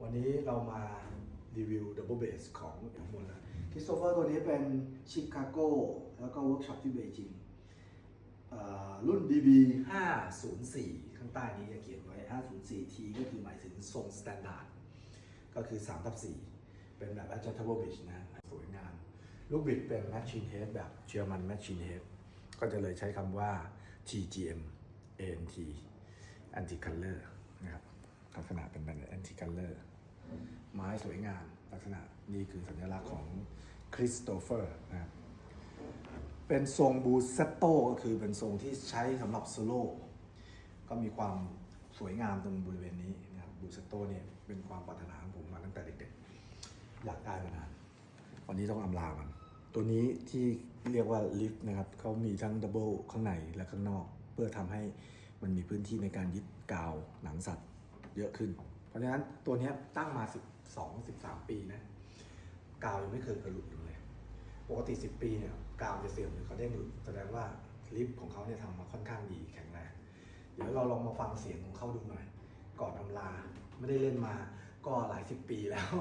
วันนี้เรามารีวิวดับเบิลเบสของเอ็มมนนะคริสโตเฟอร์ตัวนี้เป็นชิคาโกแล้วก็เวิร์กช็อปที่เบจิงเอ่อรุ่น DB 504 ข้างใต้นี้จะเขียนไว้ 504T ก็คือหมายถึงทรงสแตนดาร์ดก็คือ3ทับ4เป็นแบบ adjustable bridge นะ สวยงาม ลูกบิดเป็น machine head แบบ German machine head ก็จะเลยใช้คำว่า TGM ANT anti color นะครับ ลักษณะเป็นแบบ anti color ไม้สวยงาม ลักษณะนี่คือสัญลักษณ์ของคริสโตเฟอร์นะครับเป็นทรงบูเซตโตก็คือเป็นทรงที่ใช้สำหรับโซโล่ก็มีความสวยงามตรงบริเวณนี้นะครับบูเซตโตเนี่ยเป็นความปรารถนาของผมมาตั้งแต่เด็กๆ อยากได้มานานวันนี้ต้องอำลามัน ตัวนี้ที่เรียกว่าลิฟต์นะครับเขามีทั้งดับเบิลข้างในและข้างนอก เพื่อทำให้มันมีพื้นที่ในการยึดกาวหนังสัตว์ เยอะขึ้น เพราะฉะนั้นตัวนี้ตั้งมา 12 13 ปีนะกาวยังไม่เคยกระหลุดเลย ปกติ 10 ปีเนี่ยกาวจะเสื่อมหรือเขาเด้งหลุดแสดงว่าลิฟต์ของเขาเนี่ยทำมาค่อนข้างดีแข็งแรงเดี๋ยวเราลองมาฟังเสียงของเขาดูหน่อย ก่อนอำลาไม่ได้เล่นมาก็หลายสิบปีแล้ว